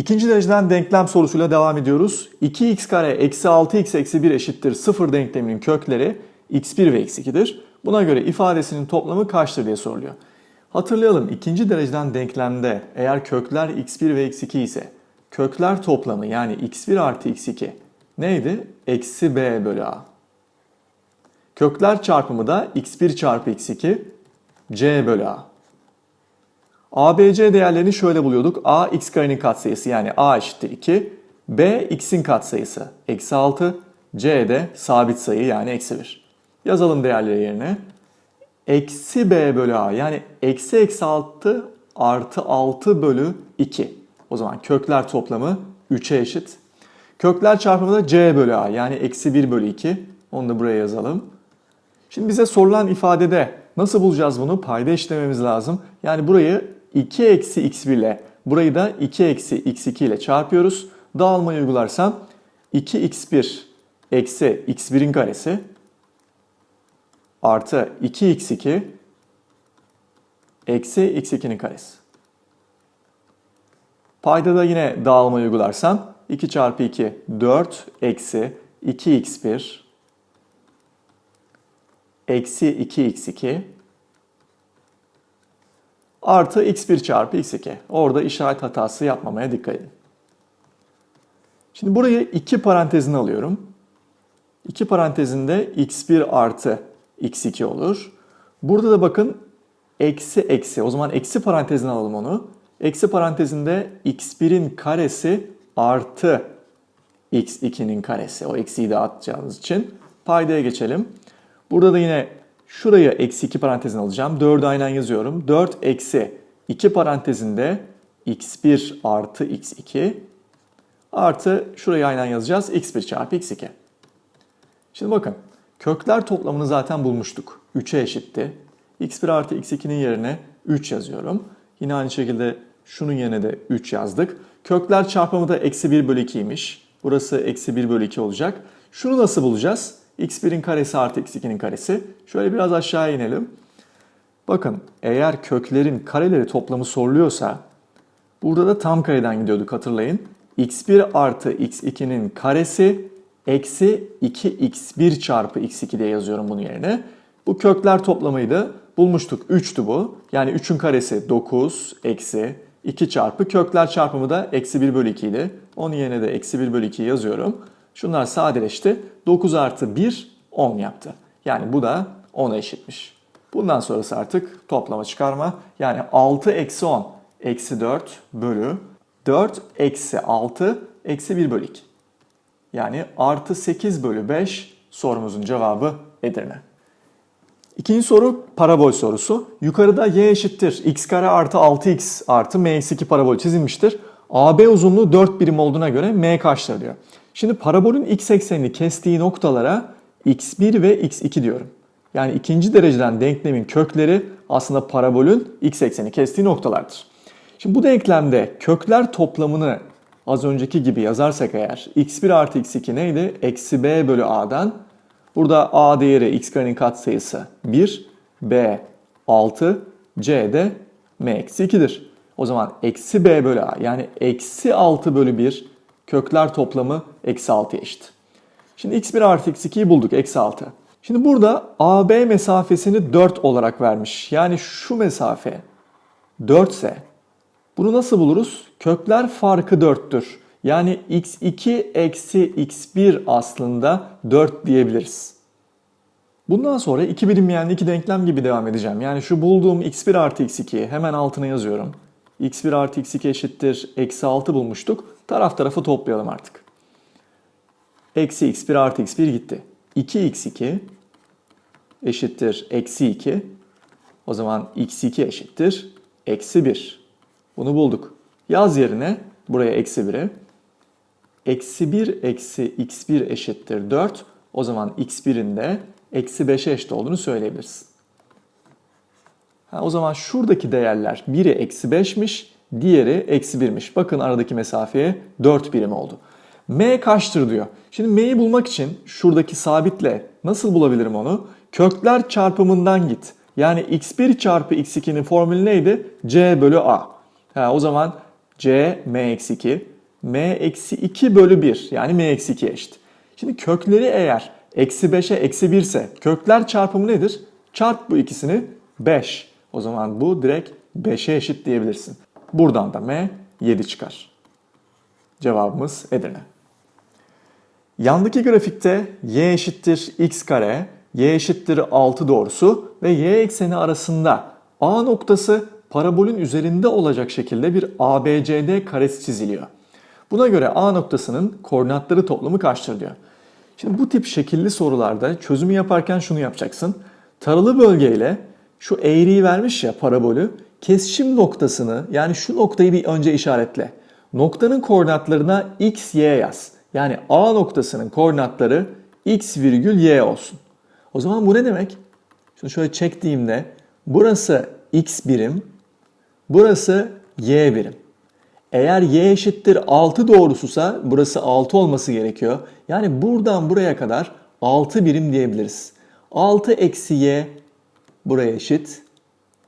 İkinci dereceden denklem sorusuyla devam ediyoruz. 2x kare eksi 6x eksi 1 eşittir 0 denkleminin kökleri x1 ve x2'dir. Buna göre ifadesinin toplamı kaçtır diye soruluyor. Hatırlayalım ikinci dereceden denklemde eğer kökler x1 ve x2 ise kökler toplamı yani x1 artı x2 neydi? Eksi b bölü a. Kökler çarpımı da x1 çarpı x2 c bölü a. ABC değerlerini şöyle buluyorduk. A x karenin katsayısı yani A eşittir 2. B x'in katsayısı eksi 6. C de sabit sayı yani eksi 1. Yazalım değerleri yerine. Eksi B bölü A yani eksi eksi 6 artı 6 bölü 2. O zaman kökler toplamı 3'e eşit. Kökler çarpımı da C bölü A yani eksi 1 bölü 2. Onu da buraya yazalım. Şimdi bize sorulan ifadede nasıl bulacağız bunu? Payda işlememiz lazım. Yani burayı 2 eksi x1 ile burayı da 2 eksi x2 ile çarpıyoruz. Dağılmayı uygularsam 2x1 eksi x1'in karesi artı 2x2 eksi x2'nin karesi. Payda da yine dağılmayı uygularsam 2 çarpı 2 4 eksi 2x1 eksi 2x2 artı x1 çarpı x2. Orada işaret hatası yapmamaya dikkat edin. Şimdi burayı iki parantezine alıyorum. İki parantezinde x1 artı x2 olur. Burada da bakın eksi eksi. O zaman eksi parantezine alalım onu. Eksi parantezinde x1'in karesi artı x2'nin karesi. O eksiyi de atacağımız için paydaya geçelim. Burada da yine şuraya eksi 2 parantezine alacağım. 4'ü aynen yazıyorum. 4 eksi 2 parantezinde x1 artı x2 artı şurayı aynen yazacağız. x1 çarpı x2. Şimdi bakın kökler toplamını zaten bulmuştuk. 3'e eşitti. x1 artı x2'nin yerine 3 yazıyorum. Yine aynı şekilde şunun yerine de 3 yazdık. Kökler çarpımı da eksi 1 bölü 2'ymiş. Burası eksi 1 bölü 2 olacak. Şunu nasıl bulacağız? X1'in karesi artı x2'nin karesi. Şöyle biraz aşağı inelim. Bakın eğer köklerin kareleri toplamı soruluyorsa burada da tam kareden gidiyorduk hatırlayın. x1 artı x2'nin karesi eksi 2x1 çarpı x2 diye yazıyorum bunun yerine. Bu kökler toplamıydı. Bulmuştuk 3'tü bu. Yani 3'ün karesi 9 eksi 2 çarpı kökler çarpımı da eksi 1 bölü 2 idi. Onun yerine de eksi 1 bölü 2 yazıyorum. Şunlar sadeleşti. 9 artı 1 10 yaptı. Yani bu da 10'a eşitmiş. Bundan sonrası artık toplama çıkarma. Yani 6 eksi 10 eksi 4 bölü 4 eksi 6 eksi 1 bölü 2. Yani artı 8 bölü 5 sorumuzun cevabı Edirne. İkinci soru parabol sorusu. Yukarıda y eşittir x kare artı 6x artı m eksi 2 parabol çizilmiştir. AB uzunluğu 4 birim olduğuna göre m kaçtır diyor. Şimdi parabolün x eksenini kestiği noktalara x1 ve x2 diyorum. Yani ikinci dereceden denklemin kökleri aslında parabolün x ekseni kestiği noktalardır. Şimdi bu denklemde kökler toplamını az önceki gibi yazarsak eğer x1 artı x2 neydi? Eksi b bölü a'dan. Burada a değeri x karenin katsayısı 1, b 6, c de m eksi 2'dir. O zaman eksi b bölü a yani eksi 6 bölü 1 kökler toplamı eksi 6 eşit. Şimdi x1 artı x2'yi bulduk eksi 6. Şimdi burada AB mesafesini 4 olarak vermiş. Yani şu mesafe 4 ise bunu nasıl buluruz? Kökler farkı 4'tür. Yani x2 eksi x1 aslında 4 diyebiliriz. Bundan sonra iki bilinmeyenli iki denklem gibi devam edeceğim. Yani şu bulduğum x1 artı x2'yi hemen altına yazıyorum. X1 artı x2 eşittir eksi 6 bulmuştuk. Taraf tarafı toplayalım artık. Eksi x1 artı x1 gitti. 2x2 eşittir eksi 2. O zaman x2 eşittir eksi 1. Bunu bulduk. Yaz yerine buraya eksi 1'i. Eksi 1 eksi x1 eşittir 4. O zaman x1'in de eksi 5'e eşit olduğunu söyleyebiliriz. Ha, o zaman şuradaki değerler biri eksi 5'miş, diğeri eksi 1'miş. Bakın aradaki mesafeye 4 birim oldu. M kaçtır diyor. Şimdi M'yi bulmak için şuradaki sabitle nasıl bulabilirim onu? Kökler çarpımından git. Yani x1 çarpı x2'nin formülü neydi? C bölü A. Ha, o zaman c m eksi 2, m eksi 2 bölü 1 yani m eksi 2 eşit. Şimdi kökleri eğer eksi 5'e eksi 1 ise kökler çarpımı nedir? Çarp bu ikisini 5. O zaman bu direkt 5'e eşit diyebilirsin. Buradan da m 7 çıkar. Cevabımız Edirne. Yandaki grafikte y eşittir x kare, y eşittir 6 doğrusu ve y ekseni arasında A noktası parabolün üzerinde olacak şekilde bir ABCD karesi çiziliyor. Buna göre A noktasının koordinatları toplamı kaçtır diyor. Şimdi bu tip şekilli sorularda çözümü yaparken şunu yapacaksın. Taralı bölgeyle şu eğriyi vermiş ya parabolü kesişim noktasını yani şu noktayı bir önce işaretle. Noktanın koordinatlarına x, y yaz. Yani A noktasının koordinatları x virgül y olsun. O zaman bu ne demek? Şunu şöyle çektiğimde burası x birim, burası y birim. Eğer y eşittir 6 doğrususa burası 6 olması gerekiyor. Yani buradan buraya kadar 6 birim diyebiliriz. 6 eksi y buraya eşit.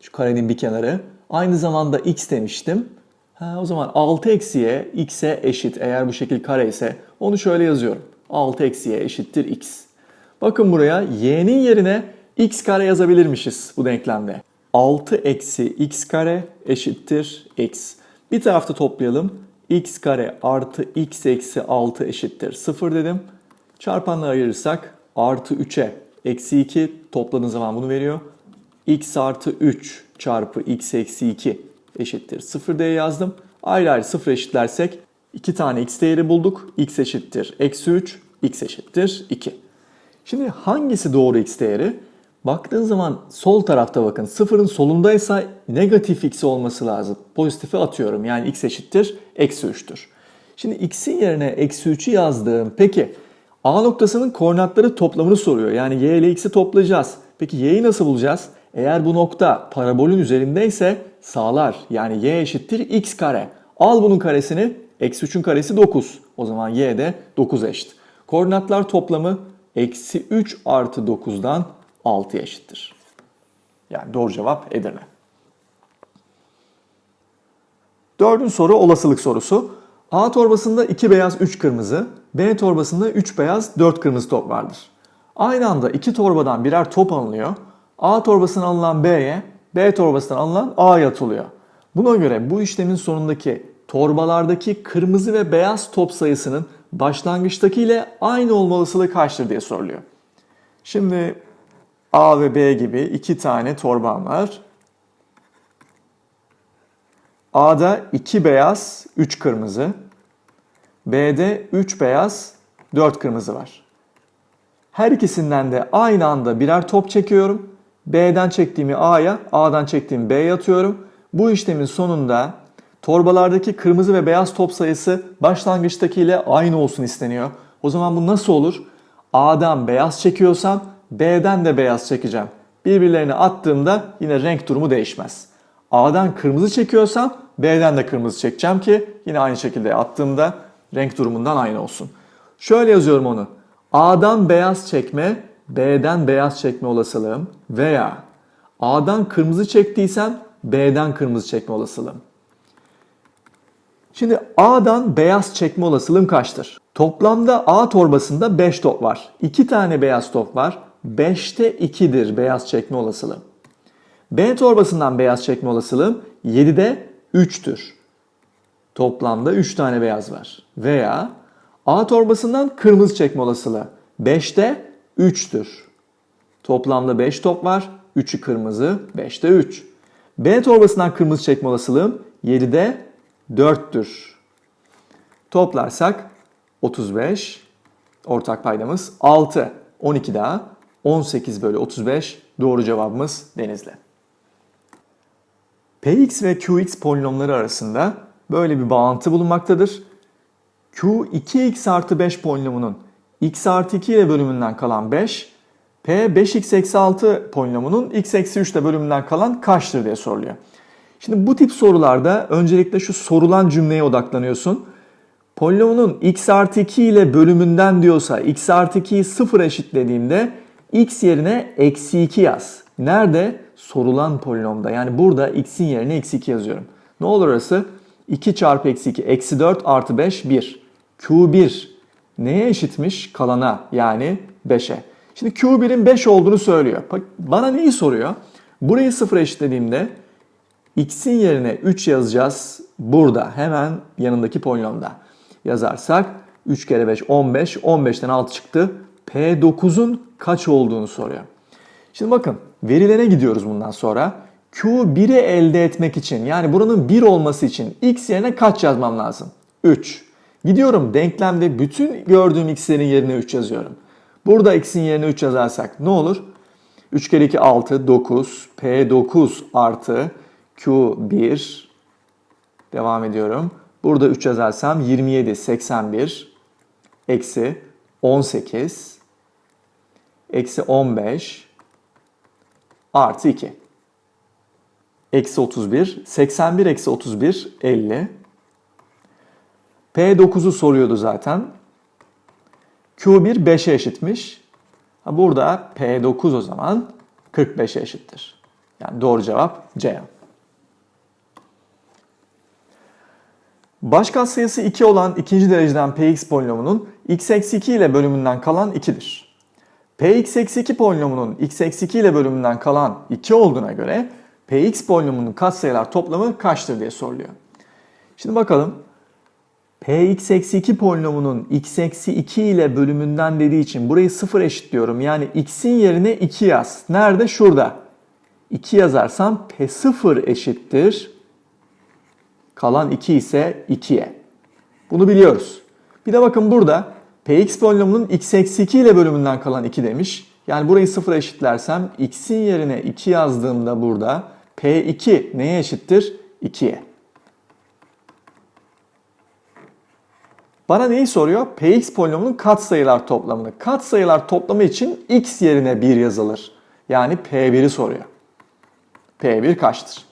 Şu karenin bir kenarı. Aynı zamanda x demiştim. Ha, o zaman 6 eksi y x'e eşit. Eğer bu şekil kare ise onu şöyle yazıyorum. 6 eksi y eşittir x. Bakın buraya y'nin yerine x kare yazabilirmişiz bu denklemde. 6 eksi x kare eşittir x. Bir tarafta toplayalım. x kare artı x eksi 6 eşittir 0 dedim. Çarpanla ayırırsak artı 3'e eksi 2 topladığın zaman bunu veriyor. X artı 3 çarpı x eksi 2 eşittir 0 diye yazdım. Ayrı ayrı 0 eşitlersek 2 tane x değeri bulduk. x eşittir eksi 3, x eşittir 2. Şimdi hangisi doğru x değeri? Baktığın zaman sol tarafta bakın sıfırın solundaysa negatif x olması lazım. Pozitife atıyorum yani x eşittir eksi 3'tür. Şimdi x'in yerine eksi 3'ü yazdım. Peki A noktasının koordinatları toplamını soruyor. Yani y ile x'i toplayacağız. Peki y'yi nasıl bulacağız? Eğer bu nokta parabolün üzerindeyse sağlar. Yani y eşittir x kare. Al bunun karesini. Eksi 3'ün karesi 9. O zaman y de 9 eşit. Koordinatlar toplamı eksi 3 artı 9'dan 6 eşittir. Yani doğru cevap Edirne. Dördüncü soru olasılık sorusu. A torbasında 2 beyaz 3 kırmızı, B torbasında 3 beyaz 4 kırmızı top vardır. Aynı anda iki torbadan birer top alınıyor. A torbasından alınan B'ye, B torbasından alınan A'ya atılıyor. Buna göre bu işlemin sonundaki torbalardaki kırmızı ve beyaz top sayısının başlangıçtaki ile aynı olma olasılığı kaçtır diye soruluyor. Şimdi A ve B gibi iki tane torban var. A'da 2 beyaz, 3 kırmızı. B'de 3 beyaz, 4 kırmızı var. Her ikisinden de aynı anda birer top çekiyorum. B'den çektiğimi A'ya, A'dan çektiğimi B'ye atıyorum. Bu işlemin sonunda torbalardaki kırmızı ve beyaz top sayısı başlangıçtaki ile aynı olsun isteniyor. O zaman bu nasıl olur? A'dan beyaz çekiyorsam B'den de beyaz çekeceğim. Birbirlerine attığımda yine renk durumu değişmez. A'dan kırmızı çekiyorsam B'den de kırmızı çekeceğim ki yine aynı şekilde attığımda renk durumundan aynı olsun. Şöyle yazıyorum onu. A'dan beyaz çekme, B'den beyaz çekme olasılığım veya A'dan kırmızı çektiysem B'den kırmızı çekme olasılığım. Şimdi A'dan beyaz çekme olasılığım kaçtır? Toplamda A torbasında 5 top var. 2 tane beyaz top var. 5'te 2'dir beyaz çekme olasılığım. B torbasından beyaz çekme olasılığım 7'de 3'tür. Toplamda 3 tane beyaz var. Veya A torbasından kırmızı çekme olasılığı 5'te 3'tür. Toplamda 5 top var. 3'ü kırmızı, 5'te 3. B torbasından kırmızı çekme olasılığım 7'de 4'tür. Toplarsak 35. Ortak paydamız 6. 12 daha 18 bölü 35 doğru cevabımız Denizli. Px ve Qx polinomları arasında böyle bir bağıntı bulunmaktadır. Q 2x artı 5 polinomunun x artı 2 ile bölümünden kalan 5, P 5x eksi 6 polinomunun x eksi 3 ile bölümünden kalan kaçtır diye soruluyor. Şimdi bu tip sorularda öncelikle şu sorulan cümleye odaklanıyorsun. Polinomunun x artı 2 ile bölümünden diyorsa x artı 2'yi 0 eşitlediğimde x yerine eksi 2 yaz. Nerede? Sorulan polinomda. Yani burada x'in yerine eksi 2 yazıyorum. Ne olur orası? 2 çarpı eksi 2 eksi 4 artı 5 1. Q1 neye eşitmiş? Kalana yani 5'e. Şimdi Q1'in 5 olduğunu söylüyor. Bana neyi soruyor? Burayı 0 eşitlediğimde x'in yerine 3 yazacağız. Burada hemen yanındaki polinomda yazarsak 3 kere 5 15. 15'ten 6 çıktı. P9'un kaç olduğunu soruyor. Şimdi bakın verilere gidiyoruz bundan sonra. Q1'i elde etmek için yani buranın 1 olması için x yerine kaç yazmam lazım? 3. Gidiyorum denklemde bütün gördüğüm x'lerin yerine 3 yazıyorum. Burada x'in yerine 3 yazarsak ne olur? 3 kere 2 6, 9, P9 artı Q1 devam ediyorum. Burada 3 yazarsam 27, 81 eksi 18 eksi 15 artı 2. Eksi 31. 81 eksi 31 50. P9'u soruyordu zaten. Q1 5'e eşitmiş. Burada P9 o zaman 45'e eşittir. Yani doğru cevap C. Baş katsayısı 2 olan ikinci dereceden Px polinomunun x eksi 2 ile bölümünden kalan 2'dir. Px eksi 2 polinomunun x eksi 2 ile bölümünden kalan 2 olduğuna göre Px polinomunun katsayılar toplamı kaçtır diye soruluyor. Şimdi bakalım. Px eksi 2 polinomunun x eksi 2 ile bölümünden dediği için burayı 0 eşitliyorum. Yani x'in yerine 2 yaz. Nerede? Şurada. 2 yazarsam P0 eşittir. Kalan 2 ise 2'ye. Bunu biliyoruz. Bir de bakın burada Px polinomunun x eksi 2 ile bölümünden kalan 2 demiş. Yani burayı 0 eşitlersem x'in yerine 2 yazdığımda burada P2 neye eşittir? 2'ye. Bana neyi soruyor? Px polinomunun katsayılar toplamını. Katsayılar toplamı için x yerine 1 yazılır. Yani P1'i soruyor. P1 kaçtır?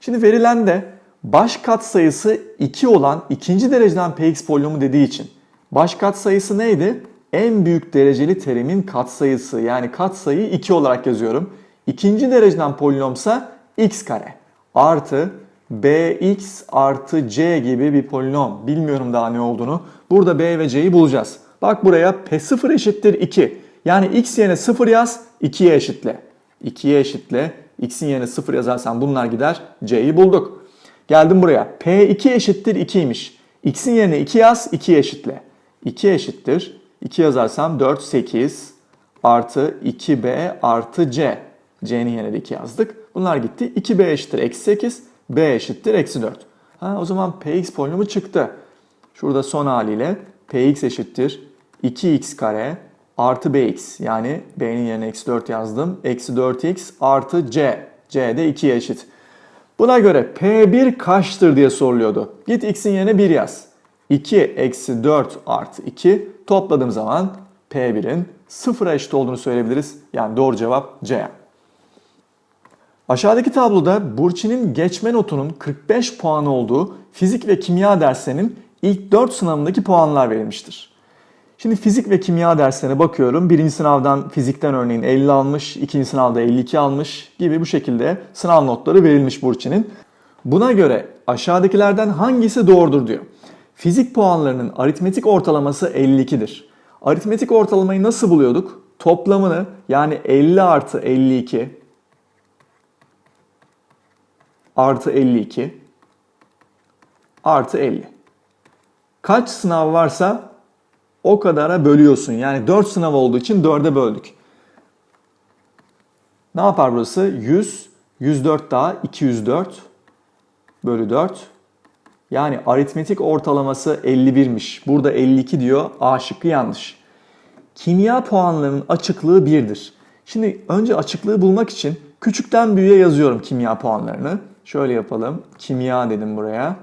Şimdi verilen de baş katsayısı 2 olan ikinci dereceden Px polinomu dediği için baş katsayısı neydi? En büyük dereceli terimin katsayısı yani katsayıyı 2 olarak yazıyorum. İkinci dereceden polinomsa x kare artı bx artı c gibi bir polinom. Bilmiyorum daha ne olduğunu. Burada b ve c'yi bulacağız. Bak buraya p0 eşittir 2. Yani x yerine 0 yaz 2'ye eşitle. 2'ye eşitle. x'in yerine 0 yazarsan bunlar gider. c'yi bulduk. Geldim buraya. p2 eşittir 2'ymiş. x'in yerine 2 yaz 2'ye eşitle. 2 eşittir. 2 yazarsam 4, 8 artı 2b artı c. c'nin yerine de 2 yazdık. Bunlar gitti. 2b eşittir eksi 8. b eşittir eksi 4. Ha, o zaman px polinomu çıktı. Şurada son haliyle px eşittir 2x kare artı bx. Yani b'nin yerine eksi 4 yazdım. Eksi 4x artı c. c de 2'ye eşit. Buna göre p1 kaçtır diye soruluyordu. Git x'in yerine 1 yaz. 2 eksi 4 artı 2 topladığım zaman p1'in 0'a eşit olduğunu söyleyebiliriz. Yani doğru cevap C. Aşağıdaki tabloda Burçin'in geçme notunun 45 puan olduğu fizik ve kimya derslerinin ilk 4 sınavındaki puanlar verilmiştir. Şimdi fizik ve kimya derslerine bakıyorum. Birinci sınavdan fizikten örneğin 50 almış, ikinci sınavda 52 almış gibi bu şekilde sınav notları verilmiş Burçin'in. Buna göre aşağıdakilerden hangisi doğrudur diyor. Fizik puanlarının aritmetik ortalaması 52'dir. Aritmetik ortalamayı nasıl buluyorduk? Toplamını yani 50 artı 52 artı 52 artı 50. Kaç sınav varsa o kadara bölüyorsun. Yani 4 sınav olduğu için 4'e böldük. Ne yapar burası? 100, 104 daha 204 bölü 4. Yani aritmetik ortalaması 51'miş. Burada 52 diyor. A şıkkı yanlış. Kimya puanlarının açıklığı 1'dir. Şimdi önce açıklığı bulmak için küçükten büyüğe yazıyorum kimya puanlarını. Şöyle yapalım. Kimya dedim buraya.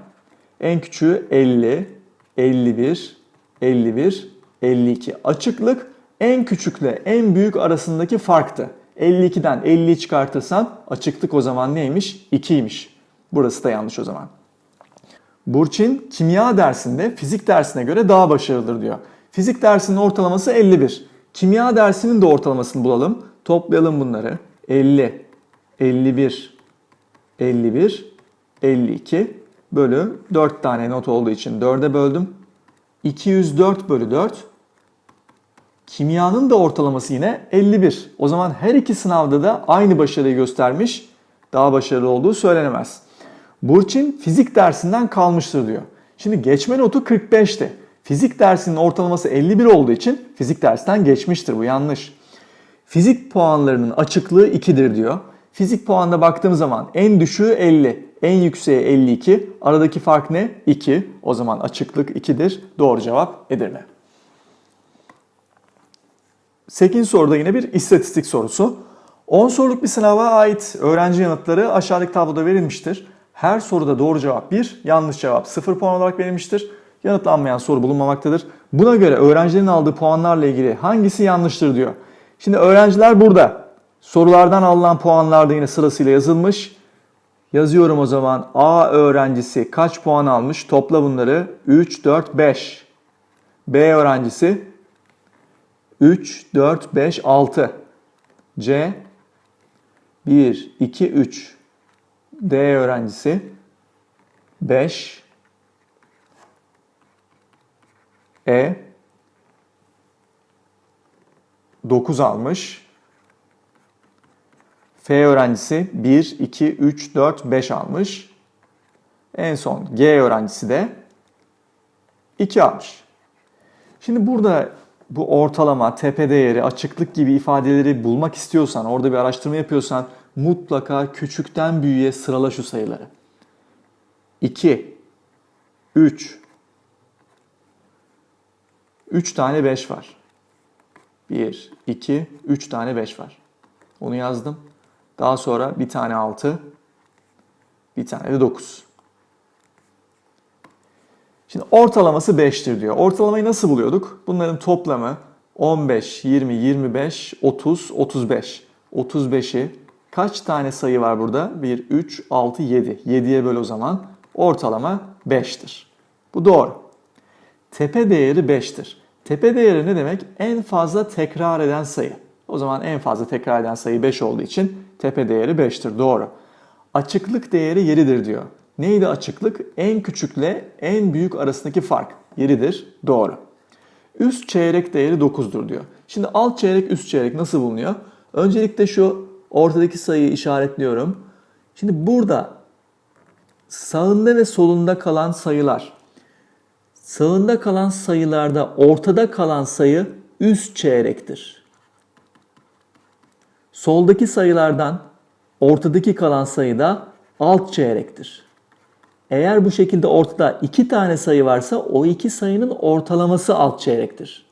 En küçüğü 50, 51, 51, 52. Açıklık en küçükle en büyük arasındaki farktı. 52'den 50'yi çıkartırsam açıklık o zaman neymiş? 2'ymiş. Burası da yanlış o zaman. Burçin kimya dersinde fizik dersine göre daha başarılıdır diyor. Fizik dersinin ortalaması 51. Kimya dersinin de ortalamasını bulalım. Toplayalım bunları. 50, 51, 51, 52. bölü 4 tane not olduğu için 4'e böldüm. 204 bölü 4. Kimyanın da ortalaması yine 51. O zaman her iki sınavda da aynı başarıyı göstermiş. Daha başarılı olduğu söylenemez. Burçin fizik dersinden kalmıştır diyor. Şimdi geçme notu 45'ti. Fizik dersinin ortalaması 51 olduğu için fizik dersten geçmiştir. Bu yanlış. Fizik puanlarının açıklığı 2'dir diyor. Fizik puanına baktığım zaman en düşüğü 50, en yükseği 52. Aradaki fark ne? 2. O zaman açıklık 2'dir. Doğru cevap Edirne. 8. soruda yine bir istatistik sorusu. 10 soruluk bir sınava ait öğrenci yanıtları aşağıdaki tabloda verilmiştir. Her soruda doğru cevap 1, yanlış cevap 0 puan olarak verilmiştir. Yanıtlanmayan soru bulunmamaktadır. Buna göre öğrencilerin aldığı puanlarla ilgili hangisi yanlıştır diyor. Şimdi öğrenciler burada. Sorulardan alınan puanlar da yine sırasıyla yazılmış. Yazıyorum o zaman A öğrencisi kaç puan almış? Topla bunları. 3, 4, 5. B öğrencisi 3, 4, 5, 6. C 1, 2, 3. D öğrencisi 5. E 9 almış. F öğrencisi 1, 2, 3, 4, 5 almış. En son G öğrencisi de 2 almış. Şimdi burada bu ortalama, tepe değeri, açıklık gibi ifadeleri bulmak istiyorsan, orada bir araştırma yapıyorsan mutlaka küçükten büyüğe sırala şu sayıları. 2, 3, 3 tane 5 var. 1, 2, 3 tane 5 var. Onu yazdım. Daha sonra bir tane 6, bir tane de 9. Şimdi ortalaması 5'tir diyor. Ortalamayı nasıl buluyorduk? Bunların toplamı 15, 20, 25, 30, 35. 35'i kaç tane sayı var burada? 1, 3, 6, 7. 7'ye böl o zaman. Ortalama 5'tir. Bu doğru. Tepe değeri 5'tir. Tepe değeri ne demek? En fazla tekrar eden sayı. O zaman en fazla tekrar eden sayı 5 olduğu için tepe değeri 5'tir. Doğru. Açıklık değeri 7'dir diyor. Neydi açıklık? En küçükle en büyük arasındaki fark. 7'dir. Doğru. Üst çeyrek değeri 9'dur diyor. Şimdi alt çeyrek üst çeyrek nasıl bulunuyor? Öncelikle şu ortadaki sayıyı işaretliyorum. Şimdi burada sağında ve solunda kalan sayılar. Sağında kalan sayılarda ortada kalan sayı üst çeyrektir. Soldaki sayılardan ortadaki kalan sayı da alt çeyrektir. Eğer bu şekilde ortada iki tane sayı varsa o iki sayının ortalaması alt çeyrektir.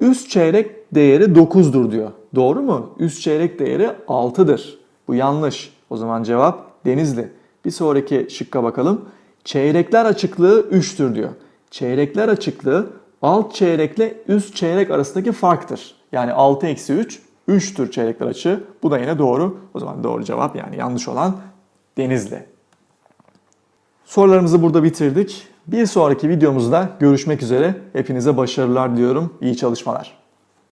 Üst çeyrek değeri 9'dur diyor. Doğru mu? Üst çeyrek değeri 6'dır. Bu yanlış. O zaman cevap Denizli. Bir sonraki şıkka bakalım. Çeyrekler açıklığı 3'tür diyor. Çeyrekler açıklığı alt çeyrekle üst çeyrek arasındaki farktır. Yani 6 eksi 3 3'tür çeyrekler açığı. Bu da yine doğru. O zaman doğru cevap yani yanlış olan Denizli. Sorularımızı burada bitirdik. Bir sonraki videomuzda görüşmek üzere. Hepinize başarılar diliyorum. İyi çalışmalar.